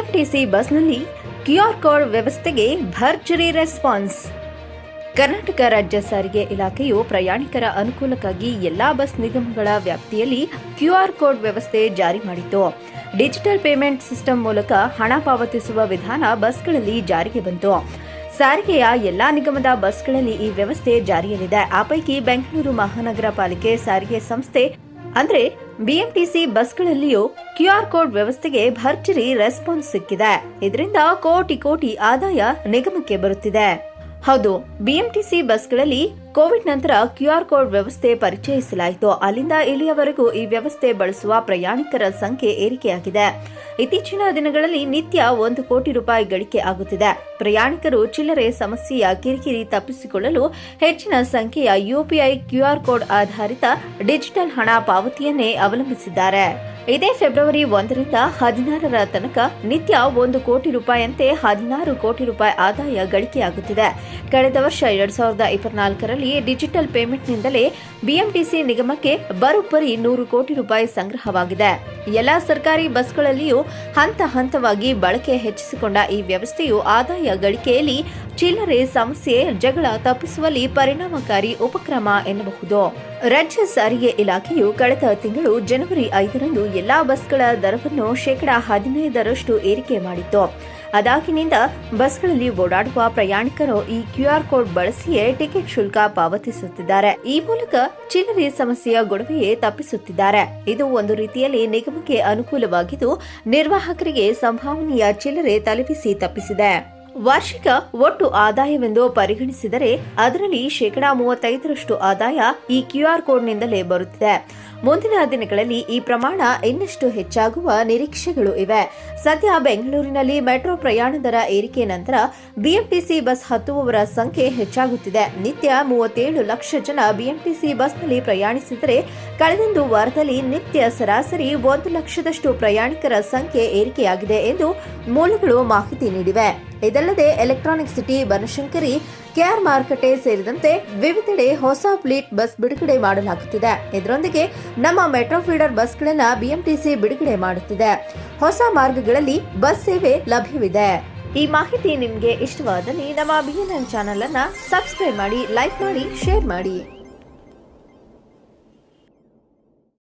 BMTC ಬಸ್ನಲ್ಲಿ QR code ವ್ಯವಸ್ಥೆಗೆ ಭರ್ಜರಿ ರೆಸ್ಪಾನ್ಸ್. ಕರ್ನಾಟಕ ರಾಜ್ಯ ಸಾರಿಗೆ ಇಲಾಖೆಯು ಪ್ರಯಾಣಿಕರ ಅನುಕೂಲಕ್ಕಾಗಿ ಎಲ್ಲಾ ಬಸ್ ನಿಗಮಗಳ ವ್ಯಾಪ್ತಿಯಲ್ಲಿ ಕ್ಯೂಆರ್ ಕೋಡ್ ವ್ಯವಸ್ಥೆ ಜಾರಿ ಮಾಡಿತು ಡಿಜಿಟಲ್ ಪೇಮೆಂಟ್ ಸಿಸ್ಟಮ್ ಮೂಲಕ ಹಣ ಪಾವತಿಸುವ ವಿಧಾನ ಬಸ್ಗಳಲ್ಲಿ ಜಾರಿಗೆ ಬಂತು. ಸಾರಿಗೆಯ ಎಲ್ಲಾ ನಿಗಮದ ಬಸ್ಗಳಲ್ಲಿ ಈ ವ್ಯವಸ್ಥೆ ಜಾರಿಯಲ್ಲಿದೆ. ಆ ಪೈಕಿ ಬೆಂಗಳೂರು ಮಹಾನಗರ ಪಾಲಿಕೆ ಸಾರಿಗೆ ಸಂಸ್ಥೆ, ಅಂದ್ರೆ ಬಿಎಂಟಿಸಿ ಬಸ್ಗಳಲ್ಲಿಯೂ ಕ್ಯೂಆರ್ ಕೋಡ್ ವ್ಯವಸ್ಥೆಗೆ ಭರ್ಜರಿ ರೆಸ್ಪಾನ್ಸ್ ಸಿಕ್ಕಿದೆ. ಇದರಿಂದ ಕೋಟಿ ಕೋಟಿ ಆದಾಯ ನಿಗಮಕ್ಕೆ ಬರುತ್ತಿದೆ. ಹೌದು ಬಿಎಂಟಿಸಿ ಬಸ್ಗಳಲ್ಲಿ ಕೋವಿಡ್ ನಂತರ ಕ್ಯೂಆರ್ ಕೋಡ್ ವ್ಯವಸ್ಥೆ ಪರಿಚಯಿಸಲಾಯಿತು. ಅಲ್ಲಿಂದ ಇಲ್ಲಿಯವರೆಗೂ ಈ ವ್ಯವಸ್ಥೆ ಬಳಸುವ ಪ್ರಯಾಣಿಕರ ಸಂಖ್ಯೆ ಏರಿಕೆಯಾಗಿದೆ. ಇತ್ತೀಚಿನ ದಿನಗಳಲ್ಲಿ ನಿತ್ಯ ಒಂದು ಕೋಟಿ ರೂಪಾಯಿ ಗಳಿಕೆ ಆಗುತ್ತಿದೆ. ಪ್ರಯಾಣಿಕರು ಚಿಲ್ಲರೆ ಸಮಸ್ಯೆಯ ಕಿರಿಕಿರಿ ತಪ್ಪಿಸಿಕೊಳ್ಳಲು ಹೆಚ್ಚಿನ ಸಂಖ್ಯೆಯ ಯುಪಿಐ ಕ್ಯೂಆರ್ ಕೋಡ್ ಆಧಾರಿತ ಡಿಜಿಟಲ್ ಹಣ ಪಾವತಿಯನ್ನೇ ಅವಲಂಬಿಸಿದ್ದಾರೆ. ಇದೇ ಫೆಬ್ರವರಿ ಒಂದರಿಂದ ಹದಿನಾರರ ತನಕ ನಿತ್ಯ ಒಂದು ಕೋಟಿ ರೂಪಾಯಿಯಂತೆ ಹದಿನಾರು ಕೋಟಿ ರೂಪಾಯಿ ಆದಾಯ ಗಳಿಕೆಯಾಗುತ್ತಿದೆ. ಕಳೆದ ವರ್ಷ ಎರಡ್ ಸಾವಿರದ ಇಪ್ಪತ್ನಾಲ್ಕರಲ್ಲಿ ಡಿಜಿಟಲ್ ಪೇಮೆಂಟ್ನಿಂದಲೇ ಬಿಎಂಟಿಸಿ ನಿಗಮಕ್ಕೆ ಬರೋಬ್ಬರಿ ನೂರು ಕೋಟಿ ರೂಪಾಯಿ ಸಂಗ್ರಹವಾಗಿದೆ. ಎಲ್ಲಾ ಸರ್ಕಾರಿ ಬಸ್ಗಳಲ್ಲಿಯೂ ಹಂತ ಹಂತವಾಗಿ ಬಳಕೆ ಹೆಚ್ಚಿಸಿಕೊಂಡ ಈ ವ್ಯವಸ್ಥೆಯು ಆದಾಯ ಗಳಿಕೆಯಲ್ಲಿ ಚಿಲ್ಲರೆ ಸಮಸ್ಯೆ, ಜಗಳ ತಪ್ಪಿಸುವಲ್ಲಿ ಪರಿಣಾಮಕಾರಿ ಉಪಕ್ರಮ ಎನ್ನಬಹುದು. ರಾಜ್ಯ ಸಾರಿಗೆ ಇಲಾಖೆಯು ಕಳೆದ ತಿಂಗಳು ಜನವರಿ ಐದರಂದು ಎಲ್ಲಾ ಬಸ್ಗಳ ದರವನ್ನು ಶೇಕಡಾ ಹದಿನೈದರಷ್ಟು ಏರಿಕೆ ಮಾಡಿತ್ತು. ಅದಾಗಿನಿಂದ ಬಸ್ಗಳಲ್ಲಿ ಓಡಾಡುವ ಪ್ರಯಾಣಿಕರು ಈ ಕ್ಯೂಆರ್ ಕೋಡ್ ಬಳಸಿಯೇ ಟಿಕೆಟ್ ಶುಲ್ಕ ಪಾವತಿಸುತ್ತಿದ್ದಾರೆ. ಈ ಮೂಲಕ ಚಿಲ್ಲರೆ ಸಮಸ್ಯೆಯ ಗೊಡವೆಯೇ ತಪ್ಪಿಸುತ್ತಿದ್ದಾರೆ. ಇದು ಒಂದು ರೀತಿಯಲ್ಲಿ ನಿಗಮಕ್ಕೆ ಅನುಕೂಲವಾಗಿದ್ದು, ನಿರ್ವಾಹಕರಿಗೆ ಸಂಭಾವನೆಯ ಚಿಲ್ಲರೆ ತಲುಪಿಸಿ ತಪ್ಪಿಸಿದೆ. ವಾರ್ಷಿಕ ಒಟ್ಟು ಆದಾಯವೆಂದು ಪರಿಗಣಿಸಿದರೆ ಅದರಲ್ಲಿ ಶೇಕಡಾ ಮೂವತ್ತೈದರಷ್ಟು ಆದಾಯ ಈ ಕ್ಯೂಆರ್ ಕೋಡ್ನಿಂದಲೇ ಬರುತ್ತಿದೆ. ಮುಂದಿನ ದಿನಗಳಲ್ಲಿ ಈ ಪ್ರಮಾಣ ಇನ್ನಷ್ಟು ಹೆಚ್ಚಾಗುವ ನಿರೀಕ್ಷೆಗಳು ಇವೆ. ಸದ್ಯ ಬೆಂಗಳೂರಿನಲ್ಲಿ ಮೆಟ್ರೋ ಪ್ರಯಾಣ ದರ ಏರಿಕೆ ನಂತರ ಬಿಎಂಟಿಸಿ ಬಸ್ ಹತ್ತುವವರ ಸಂಖ್ಯೆ ಹೆಚ್ಚಾಗುತ್ತಿದೆ. ನಿತ್ಯ ಮೂವತ್ತೇಳು ಲಕ್ಷ ಜನ ಬಿಎಂಟಿಸಿ ಬಸ್ನಲ್ಲಿ ಪ್ರಯಾಣಿಸಿದರೆ ಕಳೆದೊಂದು ವಾರದಲ್ಲಿ ನಿತ್ಯ ಸರಾಸರಿ ಒಂದು ಲಕ್ಷದಷ್ಟು ಪ್ರಯಾಣಿಕರ ಸಂಖ್ಯೆ ಏರಿಕೆಯಾಗಿದೆ ಎಂದು ಮೂಲಗಳು ಮಾಹಿತಿ ನೀಡಿವೆ. ಇದಲ್ಲದೆ ಎಲೆಕ್ಟ್ರಾನಿಕ್ ಸಿಟಿ ಬನಶಂಕರಿ ಕೆಆರ್ ಮಾರುಕಟ್ಟೆ ಸೇರಿದಂತೆ ವಿವಿಧೆಡೆ ಹೊಸ ಫ್ಲೀಟ್ ಬಸ್ ಬಿಡುಗಡೆ ಮಾಡಲಾಗುತ್ತಿದೆ. ಇದರೊಂದಿಗೆ ನಮ್ಮ ಮೆಟ್ರೋ ಫೀಡರ್ ಬಸ್ಗಳನ್ನು ಬಿಎಂಟಿಸಿ ಬಿಡುಗಡೆ ಮಾಡುತ್ತಿದೆ. ಹೊಸ ಮಾರ್ಗಗಳಲ್ಲಿ ಬಸ್ ಸೇವೆ ಲಭ್ಯವಿದೆ. ಈ ಮಾಹಿತಿ ನಿಮಗೆ ಇಷ್ಟವಾದಲ್ಲಿ ನಮ್ಮ ಬಿಎನ್ಎನ್ ಚಾನೆಲ್ ಅನ್ನ ಸಬ್ಸ್ಕ್ರೈಬ್ ಮಾಡಿ, ಲೈಕ್ ಮಾಡಿ, ಶೇರ್ ಮಾಡಿ.